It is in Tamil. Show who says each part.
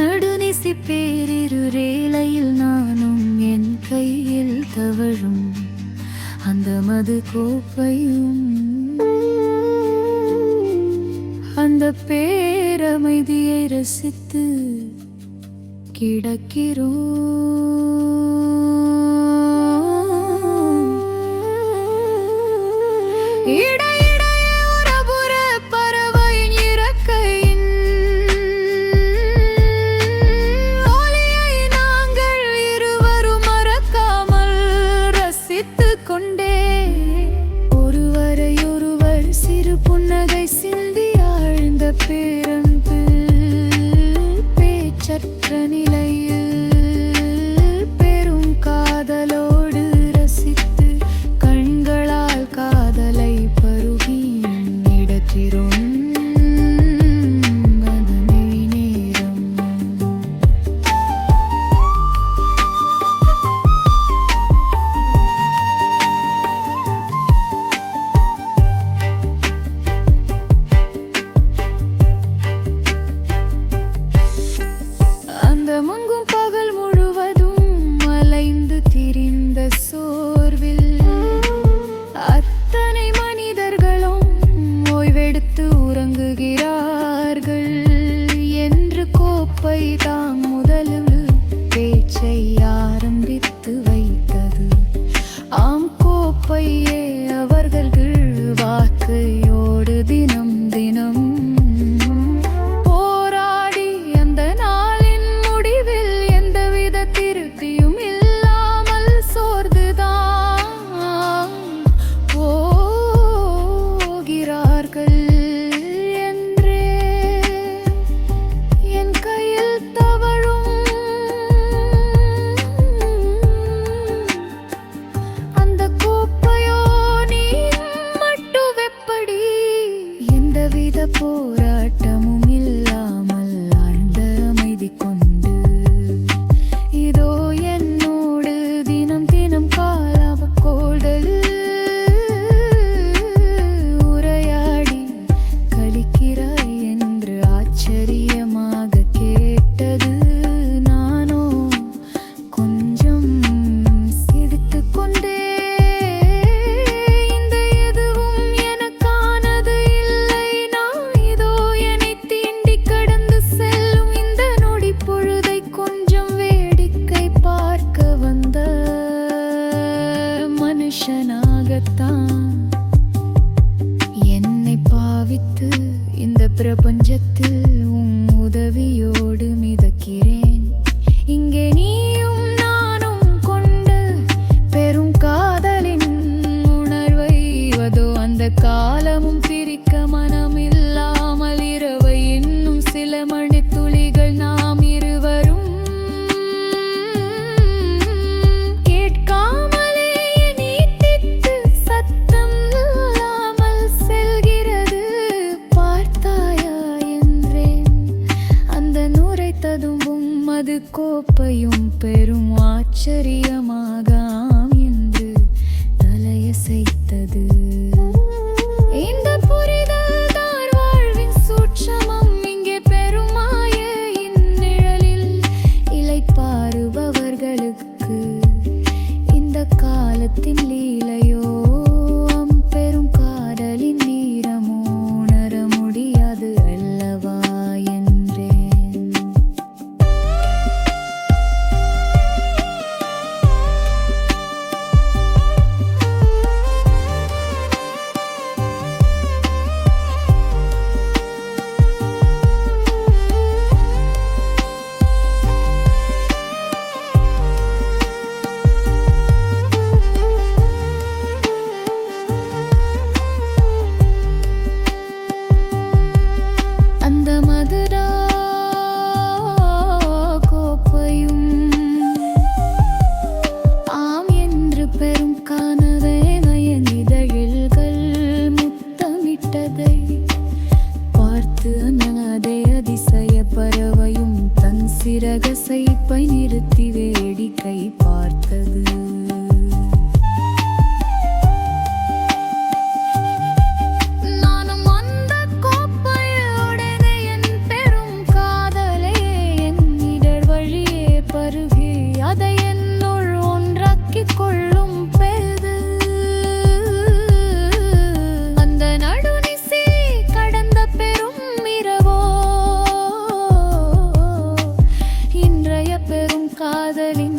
Speaker 1: நடுநிசி பேரிரு ரேலையில் நானும் என் கையில் தவழும் அந்த மது கோப்பையும் பேரமைதியை ரசித்து கிடக்கிறோம். feeling கொள்கிறார்கள் என்று கோப்பை தாங்க மனுஷனாகத்தான். என்னை பாவித்து இந்த பிரபஞ்சத்தில் பார்த்ததும் அது கோப்பையும் பெரும் ஆச்சரியமாக பார்த்து அனாதை அதிசய பறவையும் தன் சிறகசைப்பை நிறுத்தி வேடிக்கை காதலின்